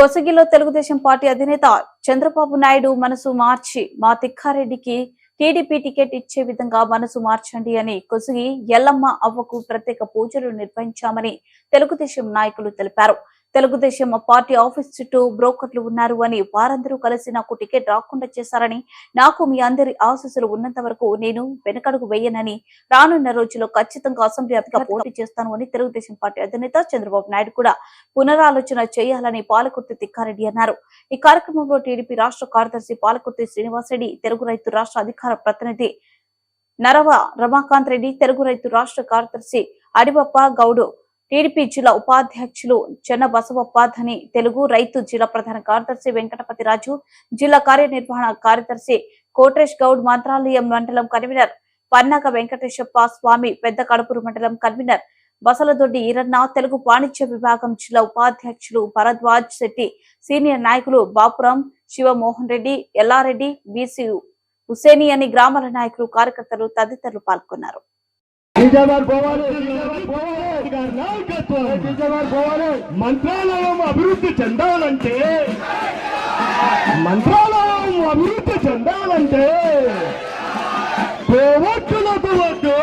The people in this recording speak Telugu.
కొసగిలో తెలుగుదేశం పార్టీ అధినేత చంద్రబాబు నాయుడు మనసు మార్చి మా తిక్కారెడ్డికి టీడీపీ టికెట్ ఇచ్చే విధంగా మనసు మార్చండి అని కొసగి ఎల్లమ్మ అవ్వకు ప్రత్యేక పూజలు నిర్వహించామని తెలుగుదేశం నాయకులు తెలిపారు. తెలుగుదేశం పార్టీ ఆఫీస్ చుట్టూ బ్రోకర్లు ఉన్నారు అని వారందరూ కలిసి నాకు టికెట్ రాకుండా చేశారని నాకు మీ అందరి ఆశీస్సులు ఉన్నంత వరకు నేను వెనకడుగు వేయనని రానున్న రోజుల్లో ఖచ్చితంగా అసెంబ్లీ అధిక పోటీ చేస్తాను అని తెలుగుదేశం పార్టీ అధినేత చంద్రబాబు నాయుడు కూడా పునరాలోచన చేయాలని పాలకుర్తి తిక్కారెడ్డి అన్నారు. ఈ కార్యక్రమంలో టీడీపీ రాష్ట్ర కార్యదర్శి పాలకుర్తి శ్రీనివాసరెడ్డి తెలుగు రైతు రాష్ట్ర అధికార ప్రతినిధి నరవ రమాకాంత్ రెడ్డి తెలుగు రైతు రాష్ట్ర కార్యదర్శి అడిబప్ప గౌడు టీడీపీ జిల్లా ఉపాధ్యక్షులు చెన్న బసవప్ప ధని తెలుగు రైతు జిల్లా ప్రధాన కార్యదర్శి వెంకటపతి రాజు జిల్లా కార్యనిర్వహణ కార్యదర్శి కోట్రేష్ గౌడ్ మంత్రాలయం మండలం కన్వీనర్ పన్నాక వెంకటేశప్ప స్వామి పెద్ద కడుపురు మండలం కన్వీనర్ బసలదొడ్డి ఈరన్న తెలుగు వాణిజ్య విభాగం జిల్లా ఉపాధ్యక్షులు భరద్వాజ్ శెట్టి సీనియర్ నాయకులు బాపురం శివమోహన్ రెడ్డి ఎల్లారెడ్డి బీసీ హుసేని అని గ్రామాల నాయకులు కార్యకర్తలు తదితరులు పాల్గొన్నారు. పోవాలి పోవాలి. గారి నాయకత్వం. మంత్రాలయం అభివృద్ధి చెందాలంటే మంత్రాలయం అభివృద్ధి చెందాలంటే కోవట్టులకు వద్దు